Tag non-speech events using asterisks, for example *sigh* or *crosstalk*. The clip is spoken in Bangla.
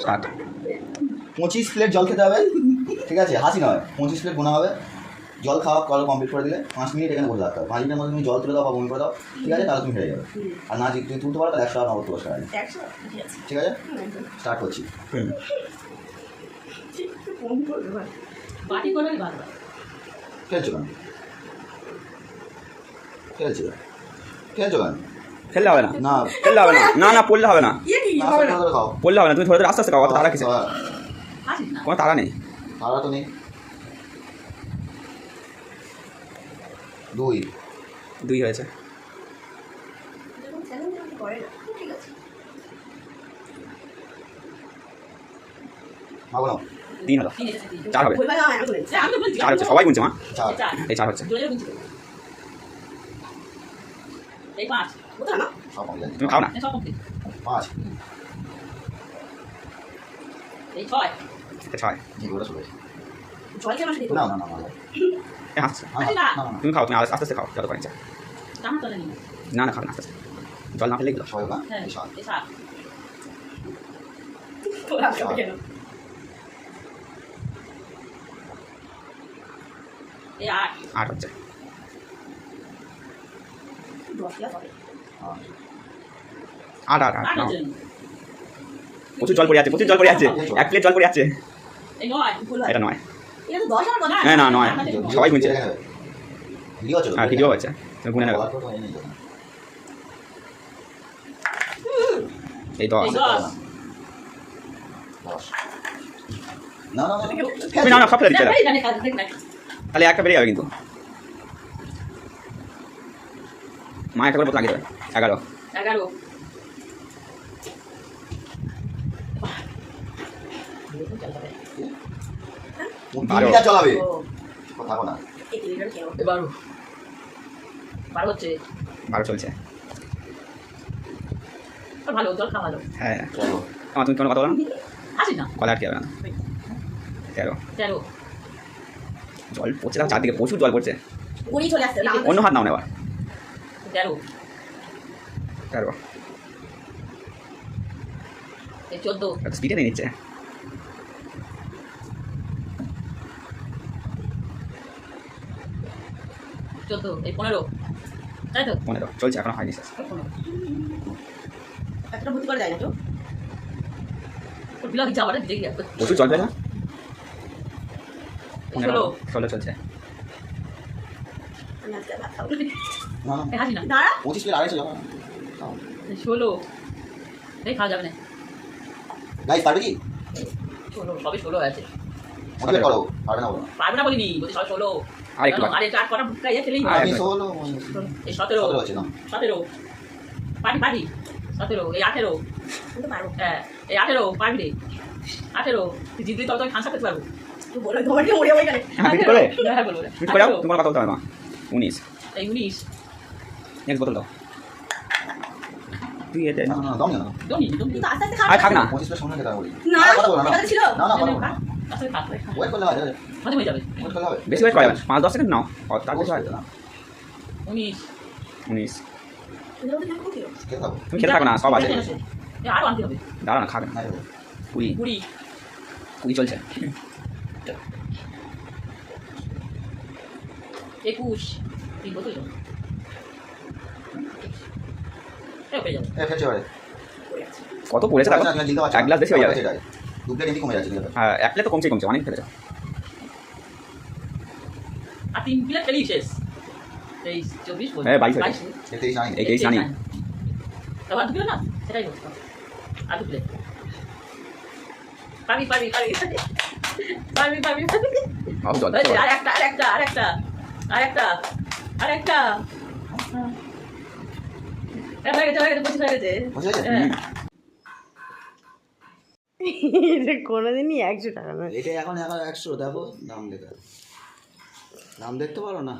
স্টার্ট। পঁচিশ প্লেট জল খেতে হবে ঠিক আছে? হাসি নয়। পঁচিশ প্লেট গোনা হবে। জল খাওয়া কল কমপ্লিট করে দিলে পাঁচ মিনিট এখানে বসে থাকতে হবে। পাঁচ মিনিটের মধ্যে তুমি জল তুলে দাও বা বমি করে দাও ঠিক আছে? তাহলে তুমি হেরে যাবে। আর না যদি তুমি তুলতে পারো তাহলে একশো টাকা নগদ পুরস্কার আছে। ঠিক আছে। স্টার্ট করছি। খেলছো কেন? খেলছো? খেলছো কেন? খেললে হবে না। না। খেললে হবে না। না না পড়লে হবে না। ইয়ে কি না, পড়লে হবে না। তুমি ধরে আস্তে আস্তে খাও অত তারা কিসে কোনো তারা নেই। তারা তো নেই। দুই। দুই হয়েছে। তিন হলো। চার হবে। হয় চার হচ্ছে। সবাই গুনছে মা। এই চার। হচ্ছে। এই পাঁচ। ওটা না? সব কমে যাচ্ছে তুমি খাও না সব complete। পাঁচ। এই ছয়। এই ছয়। যেগুলো চলে জল খেয়ে মাসে না না না না না, না, না, না, তুমি খাও তুমি আস্তে আস্তে খাও যত পারি নেই না না খাও না আস্তে আস্তে। জল না খেলে গেলো ছয় বা হ্যাঁ সাত। এই সাত। তোরা খাবে কেন? এই আট। আট হচ্ছে। আট আট প্রচুর জল পড়ে যাচ্ছে প্রচুর জল পড়ে যাচ্ছে এক প্লেট জল পড়ে হয়। এটা নয়। কথা হ্যাঁ না নয়। সবাই গুনছে। আছে হ্যাঁ ভিডিও আছে। তুমি গুনে নেবে। এই দশ। না না সব ফেলে দিচ্ছে এরা। এই জানে কাজ দেখ না। তাহলে একটা বেরিয়ে যাবে কিন্তু। মা একটা করে বোতল লাগিয়ে দেবে এগারো এগারো চলাবে। বারো। বারো হচ্ছে। বারো চলছে। ভালো জল খাওয়া ভালো। হ্যাঁ। আমার তুমি কোনো কথা বলো না? না? কলা আটকে যাবে না। তেরো। তেরো। জল পড়ছে চারদিকে প্রচুর জল পড়ছে। অন্য হাত নাও নেবার তেরো। তেরো। চোদ্দ। স্পিডে নিয়ে নিচ্ছে। চোদ্দ। এই পনেরো। তাই তো? পনেরো। চলছে এখনও হয়নি শেষ। একটা ভর্তি করা যায় না তো ওর বিলা দিচ্ছে আবার দেখি প্রচুর পেয়ে না? ষোলো। ষোলো চলছে। এই ইয়ে সতেরো সতেরো পারি সতেরো এই আঠেরো হ্যাঁ এই আঠেরো পারবি রে আঠেরো তুই জিতলি তবে তো আমি খানসা করতে পারব বলে তোমার হ্যাঁ হ্যাঁ কথা বলতে হবে উনিশ। এই উনিশ। নেক্সট বোতল দাও। তুই এতে না না না দাও না দনি দনি তুই তো আস্তে আস্তে আর খাবি না। পঁচিশ মিনিট সময় বলি না কথা এটা ছিল। না না কথা বলো না। ওয়েট করলে মাঝে হয়ে যাবে। ওয়েট করলে হবে বেশি ওয়েট করা যাবে সেকেন্ড নাও। ও, তার বেশি হয় না উনিশ। উনিশ এগুলো তো কেমন ছিল? খেতে থাকো তুমি খেতে থাকো না সব আছে। আরও আনতে হবে। দাঁড়া না খাবে না। কুড়ি। কুড়ি। কুড়ি চলছে। *laughs* একুশ। পড়ে আছে কত পড়েছে তুমি জিততে পারছ এক গ্লাস বেশি হয়ে যাবে। দু প্লেট এমনি কমে যাচ্ছে হ্যাঁ এক প্লেট তো কমছে কমছে অনেক ফেলেছে আর তিন প্লেট খেলেই শেষ। তেইশ চব্বিশ হ্যাঁ, বাইশ। বাইশ। তেইশ আনি দু না? সেটাই আর দু প্লেট। পাবি পাবি পাবি। পাবি আর একটা আর একটা আর একটা। আর একটা আর একটা এ, হয়ে গেছে হয়ে গেছে পঁচিশ হয়ে গেছে। বুঝে গেছে? হ্যাঁ। এটা কোনোদিনই একশো টাকা নয়। এটা এখন এখন একশো দেখো দাম দেখা। দাম দেখতে পারো না?